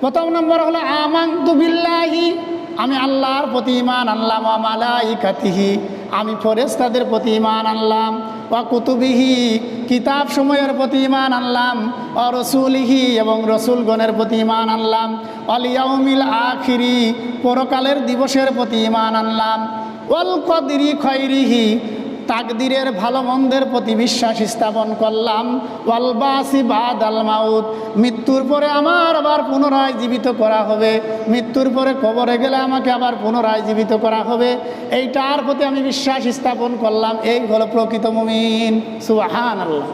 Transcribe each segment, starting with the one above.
প্রথম নম্বর হলো আমাং বিল্লাহি। আমি আল্লাহর প্রতি ইমান আনলাম মালাইকাতিহি। আমি ফেরেশতাদের প্রতি ইমান আনলাম, ওয়া কুতুবিহি। কিতাব সময়ের প্রতি ইমান আনলাম ও রসুলিহি। এবং রসুলগণের প্রতি ইমান আনলাম অলিয়াউমিল আখিরি। পরকালের দিবসের প্রতি ইমান আনলাম, ওয়াল কদিরি খৈরিহি। তাকদিরের ভালো মন্দের প্রতি বিশ্বাস স্থাপন করলাম। ওয়ালবাসি বাদ আল মৃত্যুর পরে আমার আবার পুনরায় জীবিত করা হবে। মৃত্যুর পরে কবরে গেলে আমাকে আবার পুনরায় জীবিত করা হবে। এইটার প্রতি আমি বিশ্বাস স্থাপন করলাম। এই হলো প্রকৃত মুমিন। সুহান আল্লাহ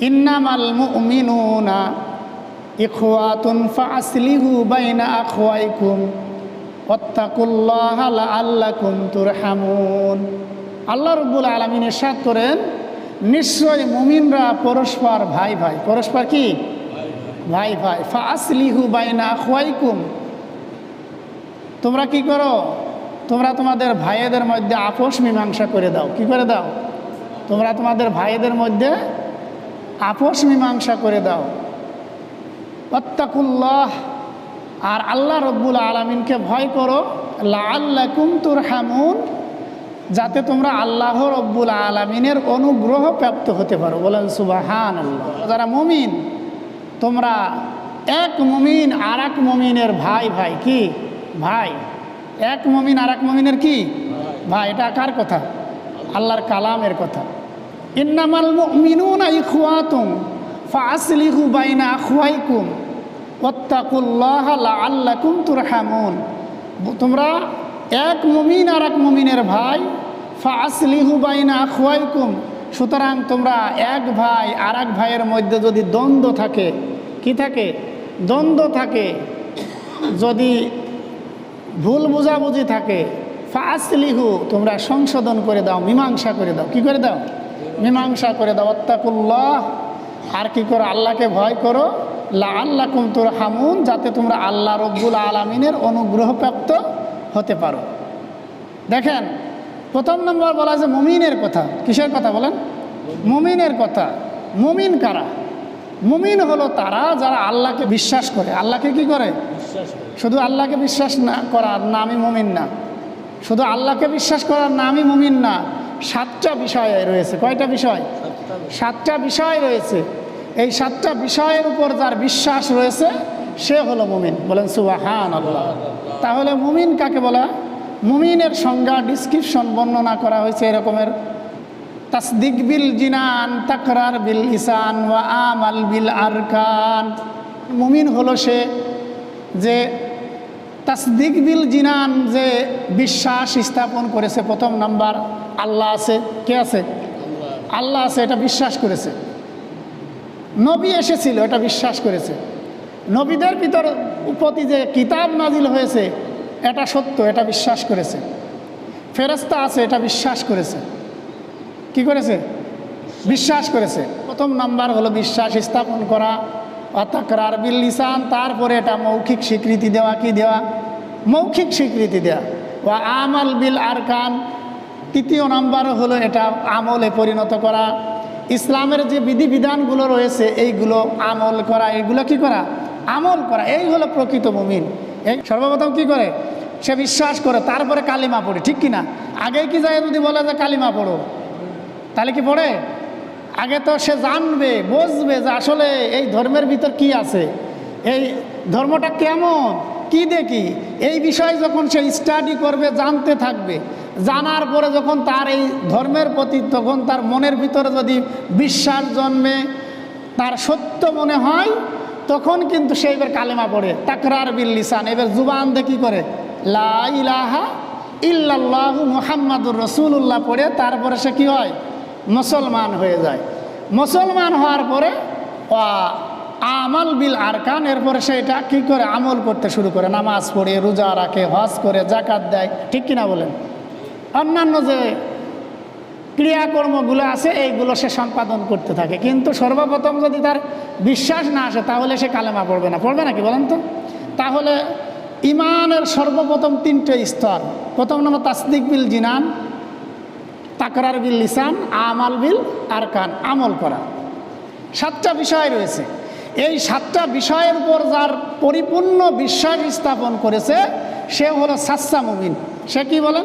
ইন্নামাল মুমিনুনা। ইখওয়াতুন ফাসলিহু বাইনা আখওয়াইকুম, ওয়াত্তাকুল্লাহা লাআল্লাকুম তুরহামুন। আল্লাহ রাব্বুল আলামিন ইরশাদ করেন, নিশ্চয় মুমিনরা পরস্পর ভাই ভাই, পরস্পর কি? ভাই ভাই। ফাসলিহু বাইনা আখওয়াইকুম। তোমরা কি করো? তোমরা তোমাদের ভাইয়েদের মধ্যে আপোষ মীমাংসা করে দাও। কি করে দাও? তোমরা তোমাদের ভাইয়েদের মধ্যে আপোষ মীমাংসা করে দাও। অত্তাকুল্লাহ আর আল্লাহ রব্বুল আলমিনকে ভয় করো আল্লাহ কুমতুর হামুন যাতে তোমরা আল্লাহ রব্বুল আলমিনের অনুগ্রহ প্রাপ্ত হতে পারো। বলেন সুবাহান যারা মুমিন, তোমরা এক মুমিন আর এক মুমিনের ভাই ভাই কি? ভাই। এক মুমিন আর এক মুমিনের কি? ভাই। এটা কার কথা? আল্লাহর কালামের কথা। ইন্নামাল মুমিনুনা ইখওয়াতুম ফাসলিহু বাইনা তোমরা এক মুমিন আর এক মুমিনের ভাই ফাসলিহু বাইনা আখওয়াইকুম। সুতরাং তোমরা এক ভাই আর এক ভাইয়ের মধ্যে যদি দ্বন্দ্ব থাকে, কি থাকে? দ্বন্দ্ব থাকে। যদি ভুল বোঝাবুঝি থাকে ফাসলিহু তোমরা সংশোধন করে দাও, মীমাংসা করে দাও। কি করে দাও? মীমাংসা করে দাও। অত্তাকুল্লাহ আর কি করো? আল্লাহকে ভয় করো। লা আল্লাহ কুমতুর হামুন যাতে তোমরা আল্লাহ রব্বুল আলমিনের অনুগ্রহপ্রাপ্ত হতে পারো। দেখেন প্রথম নম্বর বলা যে মুমিনের কথা। কিসের কথা বলেন? মুমিনের কথা। মুমিন কারা? মুমিন হলো তারা যারা আল্লাহকে বিশ্বাস করে। আল্লাহকে কি করে? শুধু আল্লাহকে বিশ্বাস না করার নামই মুমিন না। শুধু আল্লাহকে বিশ্বাস করার নামই মুমিন না। সাতটা বিষয় রয়েছে। কয়টা বিষয়। সাতটা বিষয় রয়েছে। এই সাতটা বিষয়ের উপর যার বিশ্বাস রয়েছে, সে হলো মুমিন। বলেন সুবাহান আল্লাহ তাহলে মুমিন কাকে বলা? মুমিনের সংজ্ঞা ডিসক্রিপশন বর্ণনা করা হয়েছে এরকমের। তাসদিক বিল জিনান, তাকরার বিল ইসান, ওয়া আমাল বিল আরকান। মুমিন হলো সে যে তাসদিক বিল জিনান যে বিশ্বাস স্থাপন করেছে। প্রথম নাম্বার, আল্লাহ আছে। কে আছে? আল্লাহ আছে, এটা বিশ্বাস করেছে। নবী এসেছিল, এটা বিশ্বাস করেছে। নবীদের ভিতর প্রতি যে কিতাব নাজিল হয়েছে, এটা সত্য, এটা বিশ্বাস করেছে। ফেরস্তা আছে, এটা বিশ্বাস করেছে। কি করেছে? বিশ্বাস করেছে। প্রথম নাম্বার হলো বিশ্বাস স্থাপন করা অতাকরার বিল লিসান, তারপরে এটা মৌখিক স্বীকৃতি দেওয়া, কি দেওয়া? মৌখিক স্বীকৃতি দেওয়া। ও আমাল বিল আরকান। তৃতীয় নাম্বার হলো এটা আমলে পরিণত করা ইসলামের যে বিধিবিধানগুলো রয়েছে, এইগুলো আমল করা, এইগুলো কি করা? আমল করা, এই হলো প্রকৃত মুমিন। এই সর্বপ্রথম কি করে? সে বিশ্বাস করে, তারপরে কালিমা পড়ে, ঠিক কি না আগে কি যায় যদি বলে যে কালিমা পড়ো? তাহলে কি পড়ে? আগে তো সে জানবে, বুঝবে যে আসলে এই ধর্মের ভিতর কি আছে। এই ধর্মটা কেমন? কি দেখি? এই বিষয়ে যখন সে স্টাডি করবে, জানতে থাকবে। জানার পরে যখন তার এই ধর্মের প্রতি, তখন তার মনের ভিতরে যদি বিশ্বাস জন্মে, তার সত্য মনে হয়, তখন কিন্তু সে এবার কালেমা পড়ে, তাকরার বিল লিসান, এবার জুবান দিয়ে কী করে? লা ইলাহা ইল্লাল্লাহু মুহাম্মাদুর রসুল্লাহ পড়ে, তারপরে সে কি হয়? মুসলমান হয়ে যায়। মুসলমান হওয়ার পরে আমল বিল আরকান, এরপরে সে এটা কী করে? আমল করতে শুরু করে, নামাজ পড়ে, রোজা রাখে, হজ করে জাকাত দেয়, ঠিক কিনা বলেন? অন্যান্য যে ক্রিয়াকর্মগুলো আছে, এইগুলো সে সম্পাদন করতে থাকে। কিন্তু সর্বপ্রথম যদি তার বিশ্বাস না আসে, তাহলে সে কালেমা পড়বে না। পড়বে নাকি বলেন তো? তাহলে ইমানের সর্বপ্রথম তিনটে স্তর। প্রথম নম্বর তাসদিক বিল জিনান, তাকরার বিল লিসান, আমাল বিল আর কান আমল করা। সাতটা বিষয় রয়েছে। এই সাতটা বিষয়ের উপর যার পরিপূর্ণ বিশ্বাস স্থাপন করেছে, সে হলো সাচ্চা মুমিন। সে কি বলেন?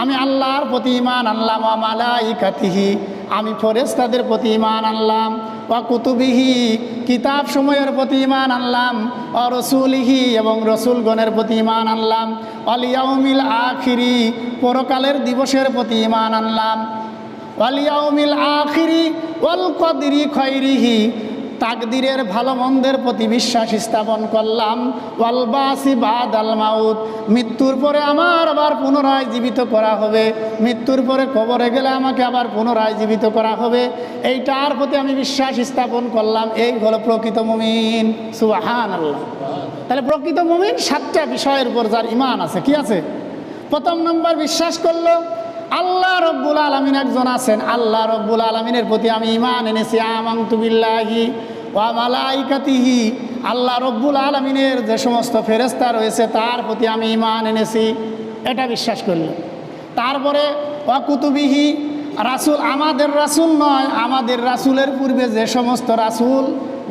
আমি আল্লাহর প্রতি ইমান আনলাম মালাইকাতিহি। আমি ফেরেশতাদের প্রতি ইমান আনলাম, ওয়া কুতুবিহি, কিতাব সময়ের প্রতি ইমান আনলাম ও রসুলিহি এবং রসুলগণের প্রতি ইমান আনলাম অলিয়াউমিল আখিরি, পরকালের দিবসের প্রতি ইমান আনলাম ওয়ালিয়াউমিল আখিরি, ওয়াল কদরি খৈরিহি তাকদিরের ভালো মন্দের প্রতি বিশ্বাস স্থাপন করলাম। ওয়ালবাসি বাদ আল মৃত্যুর পরে আমার আবার পুনরায় জীবিত করা হবে। মৃত্যুর পরে কবরে গেলে আমাকে আবার পুনরায় জীবিত করা হবে। এইটার প্রতি আমি বিশ্বাস স্থাপন করলাম। এই হলো প্রকৃত মুমিন। সুবাহান আল্লাহ তাহলে প্রকৃত মুমিন সাতটা বিষয়ের উপর যার ইমান আছে। কি আছে? প্রথম নম্বর, বিশ্বাস করল আল্লাহ রব্বুল আলমিন একজন আছেন। আল্লাহ রব্বুল আলমিনের প্রতি আমি ইমান এনেছি। আমাংতুবিল্লাহি ওয়া মালাইকাতিহি। আল্লাহ রব্বুল আলমিনের যে সমস্ত ফেরেস্তা রয়েছে, তার প্রতি আমি ইমান এনেছি। এটা বিশ্বাস করল। তারপরে অকুতুবিহি রাসুল আমাদের রাসুল নয়, আমাদের রাসুলের পূর্বে যে সমস্ত রাসুল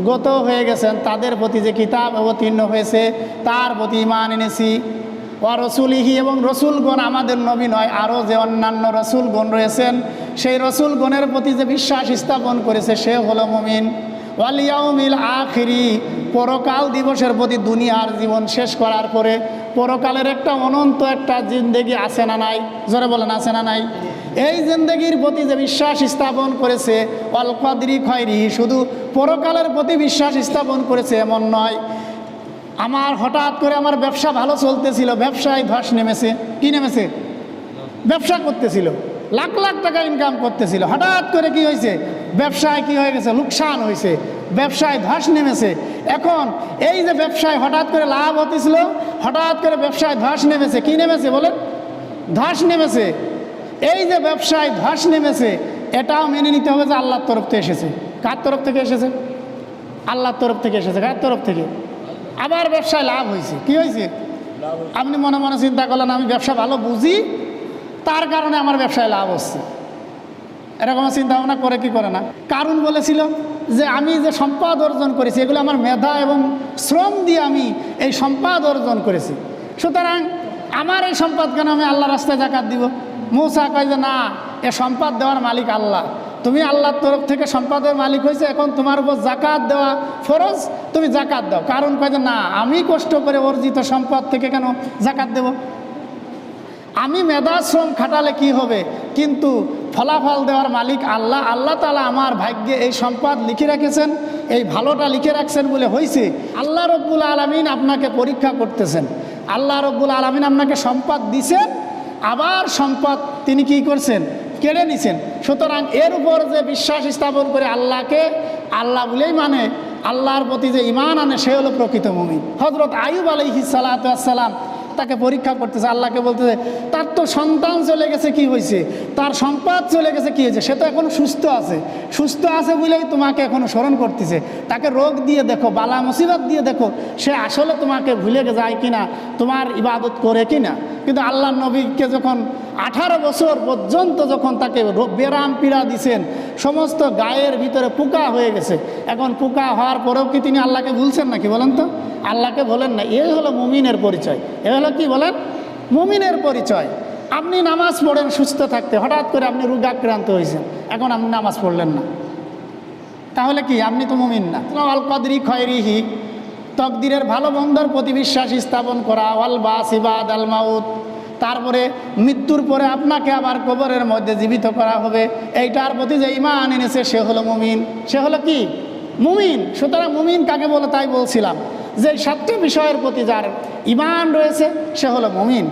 গত হয়ে গেছেন, তাদের প্রতি যে কিতাব অবতীর্ণ হয়েছে, তার প্রতি ইমান এনেছি। ও রসুলিহি এবং রসুলগণ আমাদের নবী নয়, আরও যে অন্যান্য রসুলগণ রয়েছেন, সেই রসুলগণের প্রতি যে বিশ্বাস স্থাপন করেছে, সে হলো মমিন। ওয়ালিয়াউমিল আখিরি, পরকাল দিবসের প্রতি দুনিয়ার জীবন শেষ করার পরে পরকালের একটা অনন্ত একটা জিন্দেগি আছে না নাই? জোরে বলেন, আছে না নাই? এই জিন্দেগির প্রতি যে বিশ্বাস স্থাপন করেছে অল্পাদ্রি খয়রি, শুধু পরকালের প্রতি বিশ্বাস স্থাপন করেছে এমন নয় আমার হঠাৎ করে আমার ব্যবসা ভালো চলতেছিল, ব্যবসায় ধস নেমেছে। কি নেমেছে? ব্যবসা করতেছিল, লাখ লাখ টাকা ইনকাম করতেছিল। হঠাৎ করে কি হয়েছে? ব্যবসায় কি হয়ে গেছে? লোকসান হয়েছে। ব্যবসায় ধস নেমেছে। এখন এই যে ব্যবসায় হঠাৎ করে লাভ হতেছিল, হঠাৎ করে ব্যবসায় ধস নেমেছে। কি নেমেছে বলেন? ধস নেমেছে। এই যে ব্যবসায় ধস নেমেছে, এটাও মেনে নিতে হবে যে আল্লাহর তরফ থেকে এসেছে। কার তরফ থেকে এসেছে? আল্লাহর তরফ থেকে এসেছে। কার তরফ থেকে? আবার ব্যবসায় লাভ হয়েছে। কি হয়েছে? আপনি মনে মনে চিন্তা করলেন আমি ব্যবসা ভালো বুঝি তার কারণে আমার ব্যবসায় লাভ হচ্ছে। এরকম চিন্তা ভাবনা করে কি করে না? কারণ বলেছিল যে আমি যে সম্পদ অর্জন করেছি এগুলো আমার মেধা এবং শ্রম দিয়ে আমি এই সম্পদ অর্জন করেছি। সুতরাং আমার এই সম্পদ কেন আমি আল্লাহ রাস্তায় জাকাত দিব? মৌসা কয় যে না এ সম্পদ দেওয়ার মালিক আল্লাহ। তুমি আল্লাহর তরফ থেকে সম্পদের মালিক হয়েছে, এখন তোমার উপর জাকাত দেওয়া ফরজ, তুমি জাকাত দাও। কারণ কয় না, আমি কষ্ট করে অর্জিত সম্পদ থেকে কেন জাকাত দেব? আমি মেধা শ্রম খাটালে কি হবে? কিন্তু ফলাফল দেওয়ার মালিক আল্লাহ। আল্লাহ তালা আমার ভাগ্যে এই সম্পদ লিখে রেখেছেন, এই ভালোটা লিখে রাখছেন বলে হয়েছে আল্লাহ রব্বুল আলমিন আপনাকে পরীক্ষা করতেছেন। আল্লাহ রব্বুল আলমিন আপনাকে সম্পদ দিছেন, আবার সম্পদ তিনি কি করছেন? কেড়ে নিছেন? সুতরাং এর উপর যে বিশ্বাস স্থাপন করে আল্লাহকে, আল্লাহ বলেই মানে আল্লাহর প্রতি যে ইমান আনে, সে হলো প্রকৃত মুমিন। হজরত আয়ুব আলহি সালাতাম তাকে পরীক্ষা করতেছে, আল্লাহকে বলতেছে, তার তো সন্তান চলে গেছে, কি হয়েছে? তার সম্পদ চলে গেছে, কি হয়েছে? সে তো এখন সুস্থ আছে। সুস্থ আছে বলেই তোমাকে এখনও স্মরণ করতেছে। তাকে রোগ দিয়ে দেখো, বালা মুসিবত দিয়ে দেখো, সে আসলে তোমাকে ভুলে যায় কিনা? তোমার ইবাদত করে কিনা? কিন্তু আল্লাহ নবীকে যখন আঠারো বছর পর্যন্ত যখন তাকে বেরাম পীড়া দিছেন, সমস্ত গায়ের ভিতরে পোকা হয়ে গেছে। এখন পোকা হওয়ার পরেও কি তিনি আল্লাহকে ভুলছেন নাকি বলেন তো? আল্লাহকে বলেন না এই হলো মুমিনের পরিচয়। এ হলো কি বলেন? মুমিনের পরিচয়। আপনি নামাজ পড়েন সুস্থ থাকতে, হঠাৎ করে আপনি রোগাক্রান্ত হয়েছেন। এখন আপনি নামাজ পড়লেন না। তাহলে কি? আপনি তো মুমিন না। আল কদরি খয়রিহি তকদিরের ভালো মন্দর প্রতি বিশ্বাস স্থাপন করা, ওয়াল আল মাউত। তারপরে মৃত্যুর পরে আপনাকে আবার কবরের মধ্যে জীবিত করা হবে। এইটার প্রতি যে ইমান এনেছে, সে হলো মুমিন। সে হলো কি? মুমিন। সুতরাং মুমিন কাকে বলে? তাই বলছিলাম। যে সাতটি বিষয়ের প্রতি যার ইমান রয়েছে, সে হলো মুমিন।